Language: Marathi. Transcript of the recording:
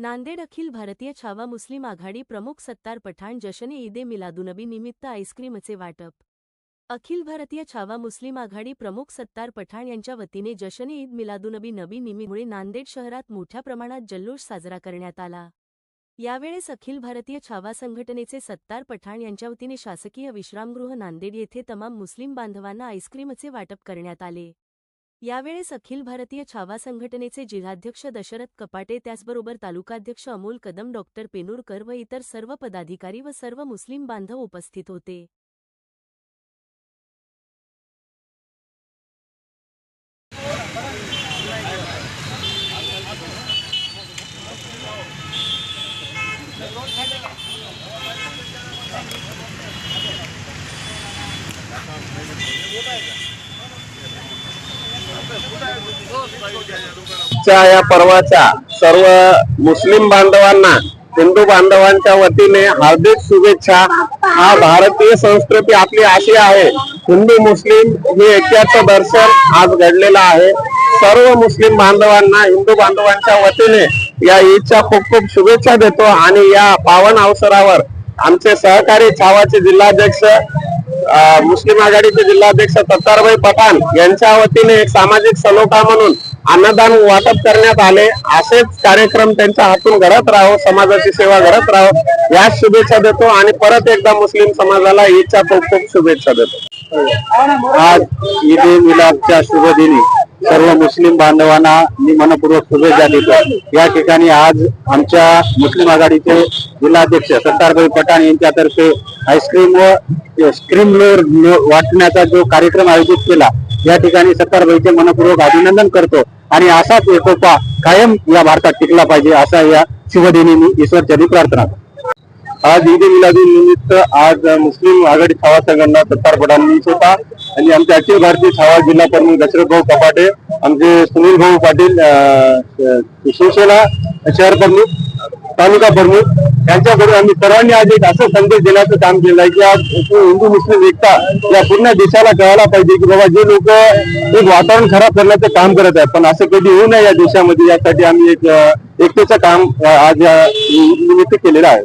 नांदेड अखिल भारतीय छावा मुस्लिम आघाडी प्रमुख सत्तार पठाण जशने ईदे मिलादुनबी निमित्त आईस्क्रीमचे वाटप. अखिल भारतीय छावा मुस्लिम आघाडी प्रमुख सत्तार पठाण यांच्या वतीने जशने ईद मिलादुनबी नबी निमित्तमुळे नांदेड शहरात मोठ्या प्रमाणात जल्लोष साजरा करण्यात आला. यावेळेस अखिल भारतीय छावा संघटनेचे सत्तार पठाण यांच्या वतीने शासकीय विश्रामगृह नांदेड येथे तमाम मुस्लिम बांधवांना आईस्क्रीमचे वाटप करण्यात आले. यावेळेस अखिल भारतीय छावा संघटनेचे जिल्हाध्यक्ष दशरथ कपाटे त्याचबरोबर तालुकाध्यक्ष अमोल कदम डॉक्टर पेनूरकर व इतर सर्व पदाधिकारी व सर्व मुस्लिम बांधव उपस्थित होते. च्या या पर्वाच्या सर्व मुस्लिम बांधवांना हिंदू बांधवांच्या वतीने हार्दिक शुभेच्छा. हा भारतीय संस्कृती आपली अशी आहे हिंदू मुस्लिम हे ऐक्याचं दर्शन आज घडलेलं आहे. सर्व मुस्लिम बांधवांना हिंदू बांधवांच्या वतीने या ईदच्या खूप खूप शुभेच्छा देतो आणि या पावन अवसरावर आमचे सहकारी छावाचे जिल्हाध्यक्ष मुस्लिम आघाडीचे जिल्हाध्यक्ष तत्तारभाई पठाण यांच्या वतीने एक सामाजिक सलोखा म्हणून अन्नदान वाटप करण्यात आले. असेच कार्यक्रम त्यांच्या हातून घडत राहो समाजाची सेवा घडत राहो या शुभेच्छा देतो आणि परत एकदा मुस्लिम समाजाला ईदच्या खूप खूप शुभेच्छा देतो. आज ईद ए मिलादच्या शुभ दिनी सर्व मुस्लिम बांधवांना मी मनपूर्वक शुभेच्छा देतो या ठिकाणी आज आमच्या मुस्लिम आघाडीचे जिल्हाध्यक्ष सत्तारभाई पठाण यांच्यातर्फे आईस्क्रीम व स्क्रीम वाटण्याचा जो कार्यक्रम आयोजित केला या ठिकाणी सत्तारभाईचे मनपूर्वक अभिनंदन करतो आणि असाच एकोपा कायम या भारतात टिकला पाहिजे असा या शुभदिनी मी ईश्वरचरणी प्रार्थना करतो. आज ईद मिलादी निमित्त आज मुस्लिम आघाडी छावा संघटना सत्तार पठाण होता. आणि आमचे अखिल भारतीय छावा जिल्हा प्रमुख दशरथ भाऊ कपाटे आमचे सुनील भाऊ पाटील शिवसेना शहर प्रमुख तालुका प्रमुख यांच्याकडून आम्ही सर्वांनी आज एक असं संदेश देण्याचं काम केलं आहे की आज हिंदू मुस्लिम एकता या पूर्ण देशाला कळायला पाहिजे की बाबा जे लोक एक वातावरण खराब करण्याचं काम करत आहेत. पण असं कधी होऊ नये या देशामध्ये यासाठी आम्ही एक एकतेचं काम आज या निमित्त केलेलं आहे.